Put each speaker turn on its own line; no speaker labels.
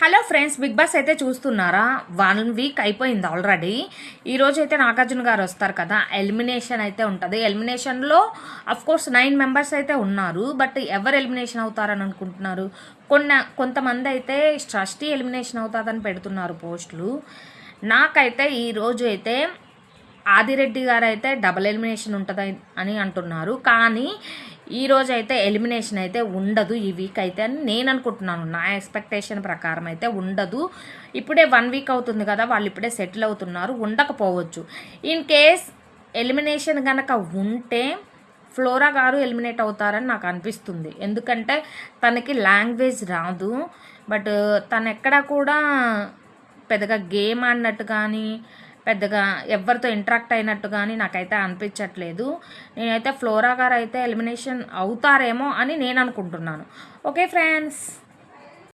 Hello friends big boss అయితే చూస్తున్నారా? One week అయిపోయింది ఆల్రెడీ. ఈరోజు అయితే నాగార్జున గారు వస్తారు కదా. ఎలిమినేషన్ అయితే ఉంటుంది. ఎలిమినేషన్లో అఫ్ కోర్స్ నైన్ మెంబర్స్ అయితే ఉన్నారు. బట్ ఎవరు ఎలిమినేషన్ అవుతారని అనుకుంటున్నారు? కొన్న కొంతమంది అయితే ట్రస్టీ ఎలిమినేషన్ అవుతుందని పెడుతున్నారు పోస్టులు. నాకైతే ఈరోజు అయితే ఆదిరెడ్డి గారు అయితే డబుల్ ఎలిమినేషన్ ఉంటుంది అని అంటున్నారు. కానీ ఈరోజు అయితే ఎలిమినేషన్ అయితే ఉండదు ఈ వీక్ అయితే అని నేను అనుకుంటున్నాను. నా ఎక్స్పెక్టేషన్ ప్రకారం అయితే ఉండదు. ఇప్పుడే వన్ వీక్ అవుతుంది కదా వాళ్ళు ఇప్పుడే సెటిల్ అవుతున్నారు. ఉండకపోవచ్చు. ఇన్ కేస్ ఎలిమినేషన్ కనుక ఉంటే ఫ్లోరా గారు ఎలిమినేట్ అవుతారని నాకు అనిపిస్తుంది. ఎందుకంటే తనకి లాంగ్వేజ్ రాదు. బట్ తను ఎక్కడ కూడా పెద్దగా గేమ్ అన్నట్టు కానీ పెద్దగా ఎవరితో ఇంటరాక్ట్ అయినట్టు కానీ నాకైతే అనిపించట్లేదు. నేనైతే ఫ్లోరా గారు అయితే ఎలిమినేషన్ అవుతారేమో అని నేను అనుకుంటున్నాను. Okay friends